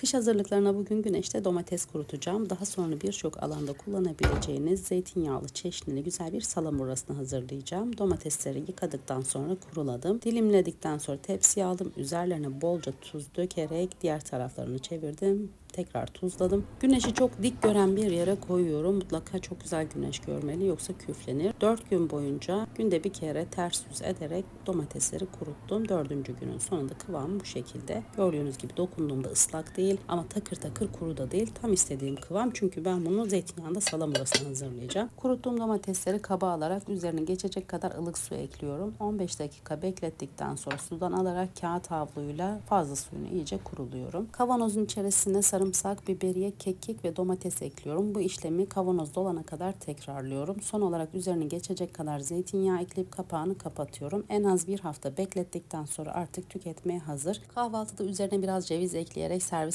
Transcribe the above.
Kış hazırlıklarına bugün güneşte domates kurutacağım. Daha sonra birçok alanda kullanabileceğiniz zeytinyağlı çeşnili güzel bir salamurasını hazırlayacağım. Domatesleri yıkadıktan sonra kuruladım. Dilimledikten sonra tepsiye aldım. Üzerlerine bolca tuz dökerek diğer taraflarını çevirdim tekrar tuzladım. Güneşi çok dik gören bir yere koyuyorum. Mutlaka çok güzel güneş görmeli yoksa küflenir. 4 gün boyunca günde bir kere ters yüz ederek domatesleri kuruttum. Dördüncü günün sonunda kıvam bu şekilde. Gördüğünüz gibi dokunduğumda ıslak değil ama takır takır kuru da değil. Tam istediğim kıvam çünkü ben bunu zeytinyağında salamurasına hazırlayacağım. Kuruttuğum domatesleri kaba alarak üzerine geçecek kadar ılık su ekliyorum. 15 dakika beklettikten sonra sudan alarak kağıt havluyla fazla suyunu iyice kuruluyorum. Kavanozun içerisine sarımsak, biberiye, kekik ve domates ekliyorum. Bu işlemi kavanoz dolana kadar tekrarlıyorum. Son olarak üzerine geçecek kadar zeytinyağı ekleyip kapağını kapatıyorum. En az bir hafta beklettikten sonra artık tüketmeye hazır. Kahvaltıda üzerine biraz ceviz ekleyerek servis